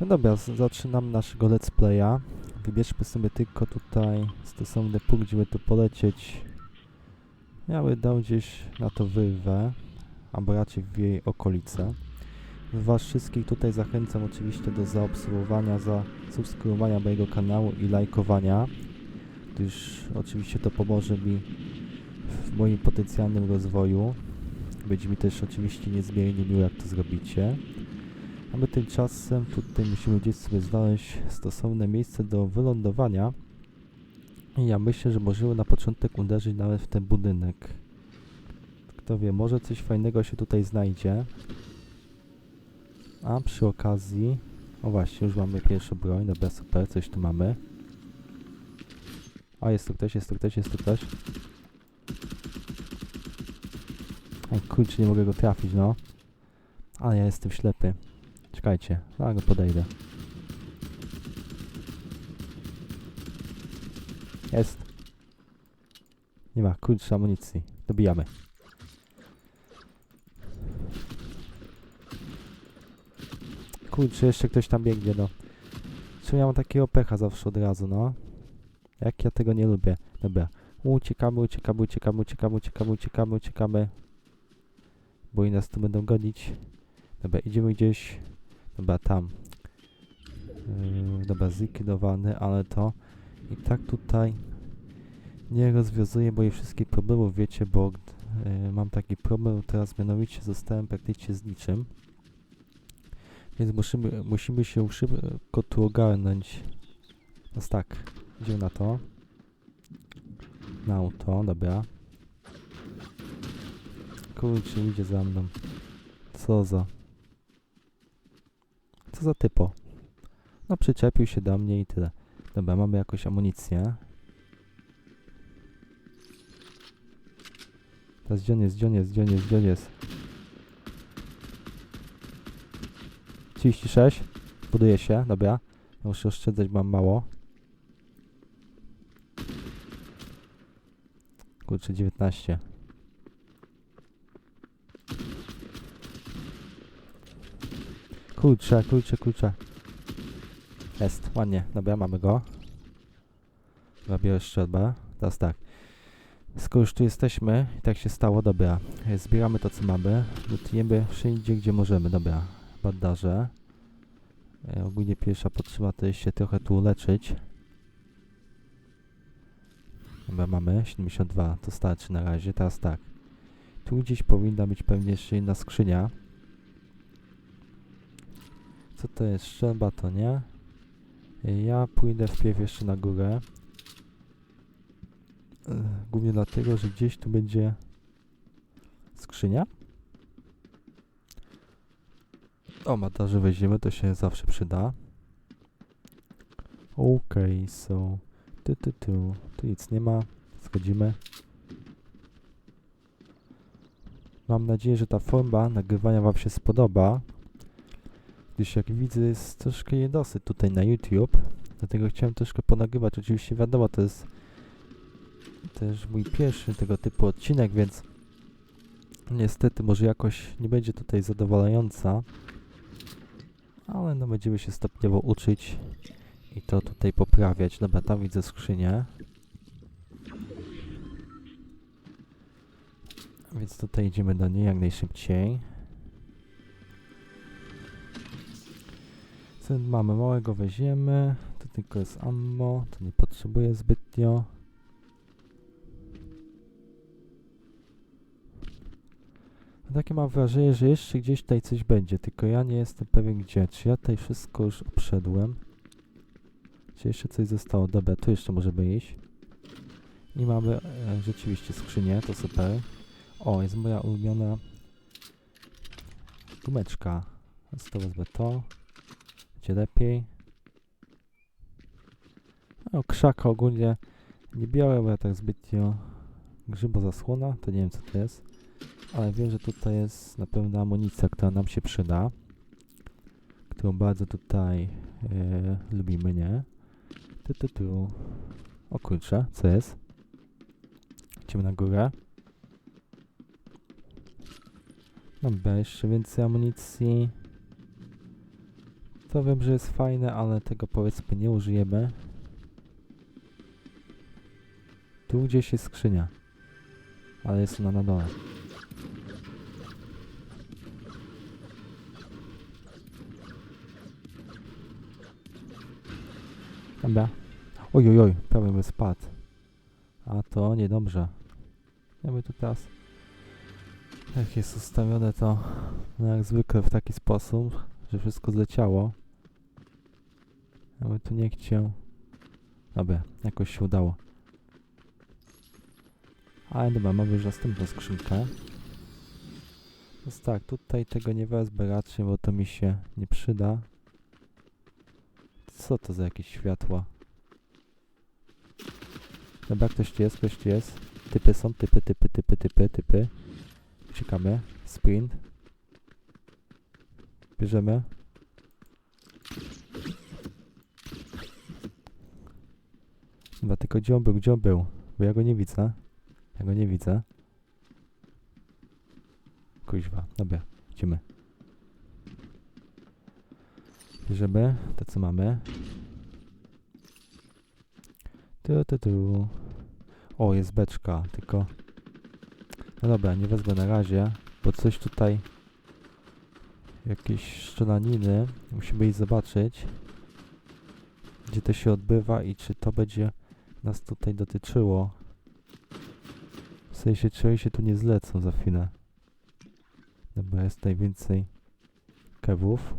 No dobra, z- zaczynamy naszego let's playa. Wybierzmy sobie tylko tutaj stosowny punkt, gdzie by tu polecieć. Ja bym dał gdzieś na to wyrwę, albo raczej w jej okolice. Was wszystkich tutaj zachęcam oczywiście do zaobserwowania, za subskrybowania mojego kanału i lajkowania, gdyż oczywiście to pomoże mi w moim potencjalnym rozwoju. Będzie mi też oczywiście niezmiernie miło, jak to zrobicie. A my tymczasem tutaj musimy gdzieś sobie znaleźć stosowne miejsce do wylądowania. I ja myślę, że możemy na początek uderzyć nawet w ten budynek. Kto wie, może coś fajnego się tutaj znajdzie. A przy okazji... O właśnie, już mamy pierwszą broń. Dobra, super, coś tu mamy. A, jest tu ktoś, jest tu ktoś, jest tu ktoś. Ej, kurczę, nie mogę go trafić, no. Ale ja jestem ślepy. Czekajcie, zaraz go podejdę. Jest. Nie ma, kurczę, amunicji. Dobijamy. Kurczę, jeszcze ktoś tam biegnie, no. Czemu ja mam takiego pecha zawsze od razu, no? Jak ja tego nie lubię. Dobra. Uciekamy, uciekamy, uciekamy, uciekamy, uciekamy, uciekamy, uciekamy. Bo i nas tu będą gonić. Dobra, idziemy gdzieś. Dobra, tam. Yy, dobra, zlikwidowany, ale to i tak tutaj nie rozwiązuje moich wszystkich problemów, wiecie, bo yy, mam taki problem, teraz mianowicie zostałem praktycznie z niczym. Więc musimy, musimy się szybko tu ogarnąć. Więc tak, idziemy na to. Na auto, dobra. Kurczę, idzie za mną. Co za... Co za typo? No przyczepił się do mnie i tyle. Dobra, mamy jakąś amunicję. Teraz gdzie on jest, gdzie on jest, gdzie on jest, gdzie on jest? 36. Buduje się, dobra. Muszę oszczędzać, mam mało. Kurczę, 19. Kurczę, kurczę, kurczę. Jest, ładnie. Dobra, mamy go. Biorę strzelbę. Teraz tak. Skoro już tu jesteśmy, i tak się stało, dobra. Zbieramy to, co mamy. Lutujemy wszędzie, gdzie możemy, dobra. Bandaże. E, ogólnie pierwsza potrzeba to jest się trochę tu uleczyć. Dobra, mamy 72, to starczy na razie. Teraz tak. Tu gdzieś powinna być pewnie jeszcze inna skrzynia. Co to jest? Szczelba to nie. Ja pójdę wpierw jeszcze na górę. E, Głównie dlatego, że gdzieś tu będzie skrzynia. O, matarze weźmiemy, to się zawsze przyda. Okej, so... Tu, tu, tu. Tu nic nie ma. Schodzimy. Mam nadzieję, że ta forma nagrywania Wam się spodoba. Gdyż jak widzę jest troszkę niedosyt tutaj na YouTube. Dlatego chciałem troszkę ponagrywać. Oczywiście wiadomo, to jest też mój pierwszy tego typu odcinek, więc niestety może jakoś nie będzie tutaj zadowalająca. Ale no będziemy się stopniowo uczyć i to tutaj poprawiać. Dobra, tam widzę skrzynię. Więc tutaj idziemy do niej jak najszybciej. Mamy małego weźmiemy. To tylko jest ammo, to nie potrzebuję zbytnio. Takie mam wrażenie, że jeszcze gdzieś tutaj coś będzie, tylko ja nie jestem pewien gdzie. Czy ja tutaj wszystko już obszedłem? Czy jeszcze coś zostało? Dobra, tu jeszcze możemy iść. I mamy e, rzeczywiście skrzynię, to super. O, jest moja ulubiona gumeczka. Więc to to. Będzie lepiej. O, krzaka ogólnie nie biorę, bo ja tak zbytnio grzybo zasłona, to nie wiem co to jest. Ale wiem, że tutaj jest na pewno amunicja, która nam się przyda. Którą bardzo tutaj e, lubimy, nie? Tu, tu, tu. O kurczę, co jest? Idziemy na górę. Dobra, jeszcze więcej amunicji. To wiem, że jest fajne, ale tego powiedzmy nie użyjemy. Tu gdzieś jest skrzynia. Ale jest ona na dole. Dobra. Oj, oj, prawie by spadł. A to niedobrze. Ja by tu teraz... Jak jest ustawione to no jak zwykle w taki sposób, że wszystko zleciało. Ja by tu nie chciał. Dobra, jakoś się udało. Ale dobra, mamy już następną skrzynkę. Więc tak, tutaj tego nie wezmę raczej, bo to mi się nie przyda. Co to za jakieś światła? Dobra, ktoś tu jest, ktoś tu jest. Typy są, typy, typy, typy, typy, typy. Uciekamy. Sprint. Bierzemy. Dobra, tylko gdzie on był, gdzie on był? Bo ja go nie widzę. Ja go nie widzę. Kuźwa, dobra, idziemy. Bierzemy to, co mamy. Tu, tu, tu. O, jest beczka, tylko... No dobra, nie wezmę na razie, bo coś tutaj... Jakieś szczelaniny. Musimy iść zobaczyć, gdzie to się odbywa i czy to będzie nas tutaj dotyczyło. W sensie, czy oni się tu nie zlecą za chwilę. Dobra, jest tutaj więcej kewów.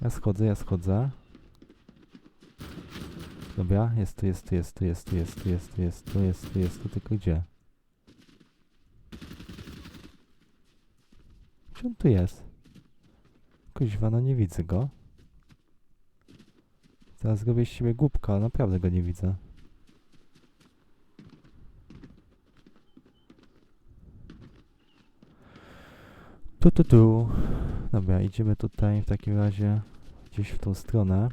Ja schodzę, ja schodzę. Dobra, jest tu, jest tu, jest tu, jest tu, jest tu, jest tu, jest tu, jest tu, jest tu, tylko gdzie? Gdzie on tu jest? Kuźwa, no nie widzę go. Zaraz zrobię z siebie głupka, naprawdę go nie widzę. Tu, tu, tu. Dobra, idziemy tutaj w takim razie gdzieś w tą stronę.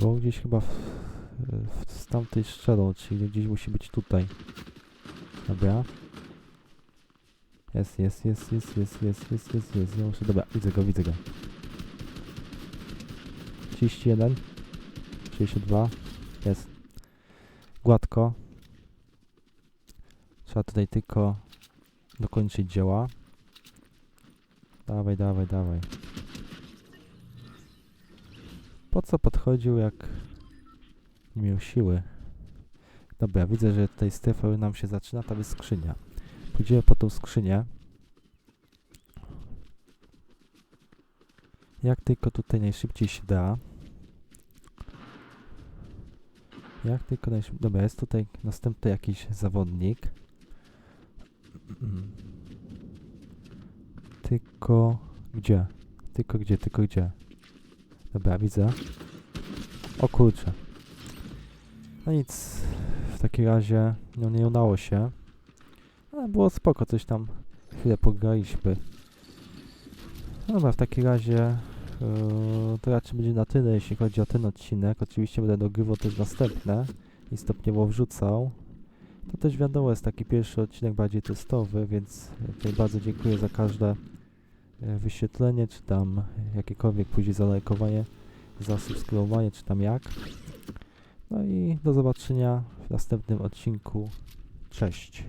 Bo gdzieś chyba w, w, z tamtej strzelą, czyli gdzieś musi być tutaj. Dobra. Jest, jest, jest, jest, jest, jest, jest, jest, jest. Ja muszę, dobra, widzę go, widzę go. 31 32 Jest. Gładko. Trzeba tutaj tylko dokończyć dzieła. Dawaj, dawaj, dawaj. Po co podchodził, jak nie miał siły? Dobra, widzę, że tutaj strefa nam się zaczyna, jest skrzynia. Pójdziemy po tą skrzynię. Jak tylko tutaj najszybciej się da. Jak tylko najszybciej... Dobra, jest tutaj następny jakiś zawodnik. Tylko... Gdzie? Tylko gdzie, tylko gdzie? Dobra, widzę. O kurczę. No nic. W takim razie no nie udało się. Ale było spoko, coś tam chwilę pograliśmy. Dobra, w takim razie yy, to raczej będzie na tyle, jeśli chodzi o ten odcinek. Oczywiście będę dogrywał też następne i stopniowo wrzucał. To też wiadomo, jest taki pierwszy odcinek bardziej testowy, więc tutaj bardzo dziękuję za każde e, wyświetlenie, czy tam jakiekolwiek później zalajkowanie, zasubskrybowanie, czy tam jak. No i do zobaczenia w następnym odcinku. Cześć.